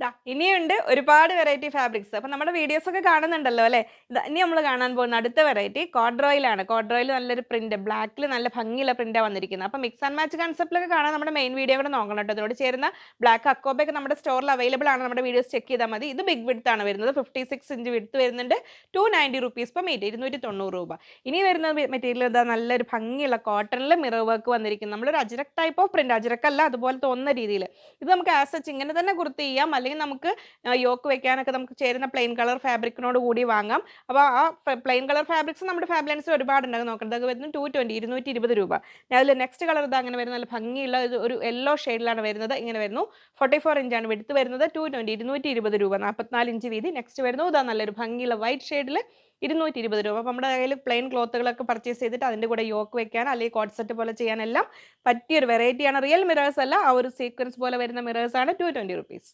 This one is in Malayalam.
ദാ ഇനിയുണ്ട് ഒരുപാട് വെറൈറ്റി ഫാബ്രിക്സ് അപ്പം നമ്മുടെ വീഡിയോസ് ഒക്കെ കാണുന്നുണ്ടല്ലോ അല്ലേ? ഇനി നമ്മൾ കാണാൻ പോകുന്ന അടുത്ത വെറൈറ്റി കോഡ്രോയിലാണ് കോഡ്രോയിൽ നല്ലൊരു പ്രിന്റ് ബ്ലാക്കിൽ നല്ല ഭംഗിയുള്ള പ്രിന്റാണ് വന്നിരിക്കുന്നത്. അപ്പം മിക്സ് ആൻഡ് മാച്ച് കൺസെപ്റ്റിലൊക്കെ കാണാൻ നമ്മുടെ മെയിൻ വീഡിയോ കൂടെ നോക്കണം കേട്ടോ. ഇതിനോട് ചേരുന്ന ബ്ലാക്ക് അക്കോബൊക്കെ നമ്മുടെ സ്റ്റോറിൽ അവൈലബിൾ ആണ്. നമ്മുടെ വീഡിയോസ് ചെക്ക് ചെയ്താൽ മതി. ഇത് ബിഗ് വിഡ്ത്ത് ആണ് വരുന്നത്. ഫിഫ്റ്റി സിക്സ് ഇഞ്ച് വിഡ്ത്ത് വരുന്നുണ്ട്. Two ninety rupees per metre ഇരുന്നൂറ്റി തൊണ്ണൂറ് രൂപ. ഇനി വരുന്ന മെറ്റീരിയൽ ഇതാ നല്ലൊരു ഭംഗിയുള്ള കോട്ടണിൽ മിറർ വർക്ക് വന്നിരിക്കുന്നത് നമ്മളൊരു അജിരക് ടൈപ്പ് ഓഫ് പ്രിന്റ് അജിരക്കല്ല അതുപോലെ തോന്നുന്ന രീതിയിൽ ഇത് നമുക്ക് ആസ് സച്ച് ഇങ്ങനെ തന്നെ കുർത്തി ചെയ്യാം. നമുക്ക് യോക്ക് വെക്കാനൊക്കെ നമുക്ക് ചേരുന്ന പ്ലെയിൻ കളർ ഫാബ്രിക്കിനോട് കൂടി വാങ്ങാം. അപ്പോൾ ആ പ്ലെയിൻ കളർ ഫാബ്രിക്സ് നമ്മുടെ ഫാബ്ലൻസ് ഒരുപാട് ഉണ്ടാകും നോക്കുന്നത് അതൊക്കെ വരുന്നത് ടു ട്വന്റി ഇരുന്നൂറ്റി ഇരുപത് രൂപ അതിൽ നെക്സ്റ്റ് കളർ ഇത് അങ്ങനെ വരുന്ന നല്ല ഭംഗിയുള്ള ഒരു യെല്ലോ ഷെയ്ഡിലാണ് വരുന്നത്. ഇങ്ങനെ വരുന്നു. ഫോർട്ടി ഫോർ ഇഞ്ചാണ് വെടുത്ത് വരുന്നത്. ടു ട്വന്റി ഇരുന്നൂറ്റി ഇരുപത് രൂപ. നാൽപ്പത്തിനാല് ഇഞ്ച് വീതി. നെക്സ്റ്റ് വരുന്നു. ഇതാ നല്ലൊരു ഭംഗിയുള്ള വൈറ്റ് ഷെയ്ഡിൽ ഇരുന്നൂറ്റി ഇരുപത് രൂപ. അപ്പോൾ നമ്മുടെ കയ്യിൽ പ്ലെയിൻ ക്ലോത്തുകളൊക്കെ പർച്ചേസ് ചെയ്തിട്ട് അതിന്റെ കൂടെ യോക്ക് വെക്കാൻ അല്ലെങ്കിൽ കോട്ട് സെറ്റ് പോലെ ചെയ്യാനെല്ലാം പറ്റിയൊരു വെറൈറ്റിയാണ് റിയൽ മിറേഴ്സ് അല്ല. ആ ഒരു സീക്വൻസ് പോലെ വരുന്ന മിറേഴ്സാണ് ടു ട്വന്റി റുപ്പീസ്